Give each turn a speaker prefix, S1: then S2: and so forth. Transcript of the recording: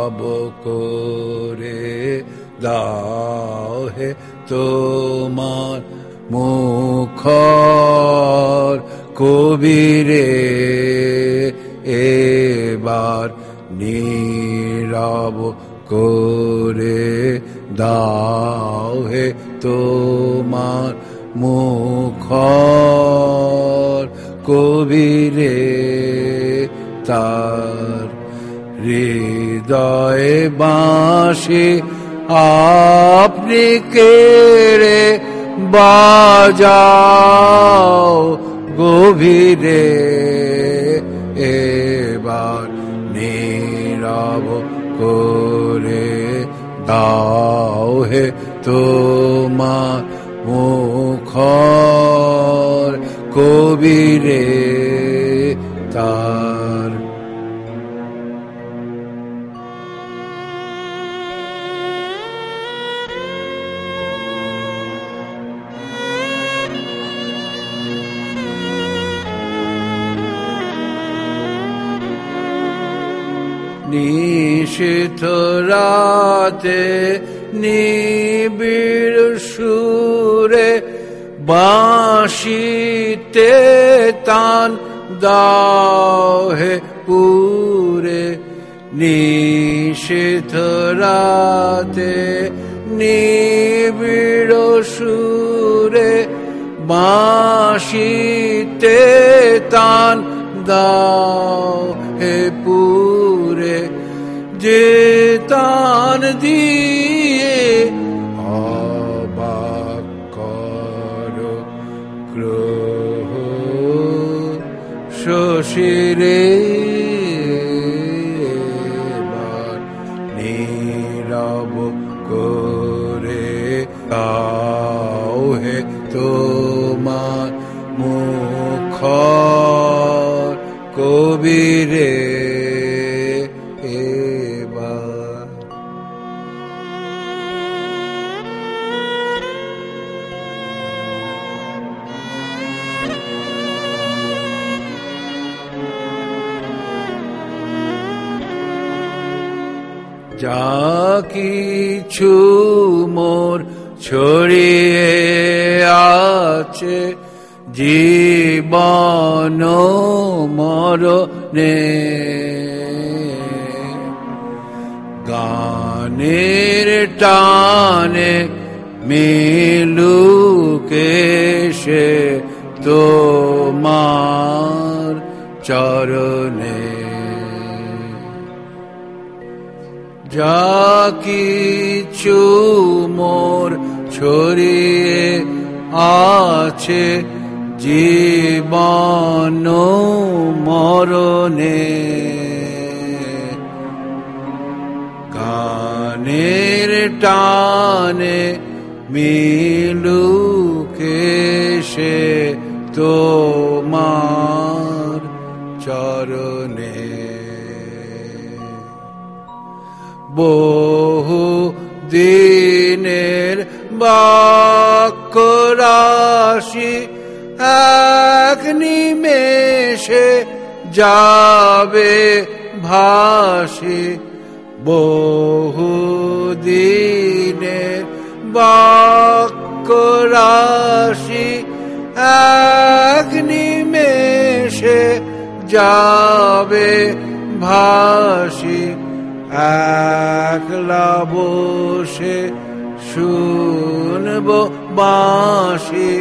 S1: ভাব করে দাও হে তোমার মুখর কবিরে এবার নীরব করে দাও হে তোমার মুখর কবিরে তার রে হৃদয়ে বাঁশি, আপনি কেড়ে বাজাও গভীরে। এবার নীরব করে দাও হে তোমার মুখর কবিরে। তার নিশিত রাতে নিবিড় সুরে বাঁশিতে তান দাও হে পুরে। নিশিত রাতে নিবিড় সুরে বাঁশিতে তান দাও যে তান দিয়ে অবাক করো শশিরে নীরব করে দাও হে তোমার মুখ কবিরে যা কিছু মোর ছড়িয়ে আছে জীবন মরণে। গানের টানে মিলুকে সে তোমার চরণে। যা কিছু মোর ছড়িয়ে আছে জীবন মরণে। গানের টানে মিলুকে সে তোমার চরণে। বহু দিনের বাক্য রাশি এক নিমেষে যাবে ভাসি। বহু দিনের বাক্য রাশি এক নিমেষে যাবে ভাসি। একলা বসে শুনব বাঁশি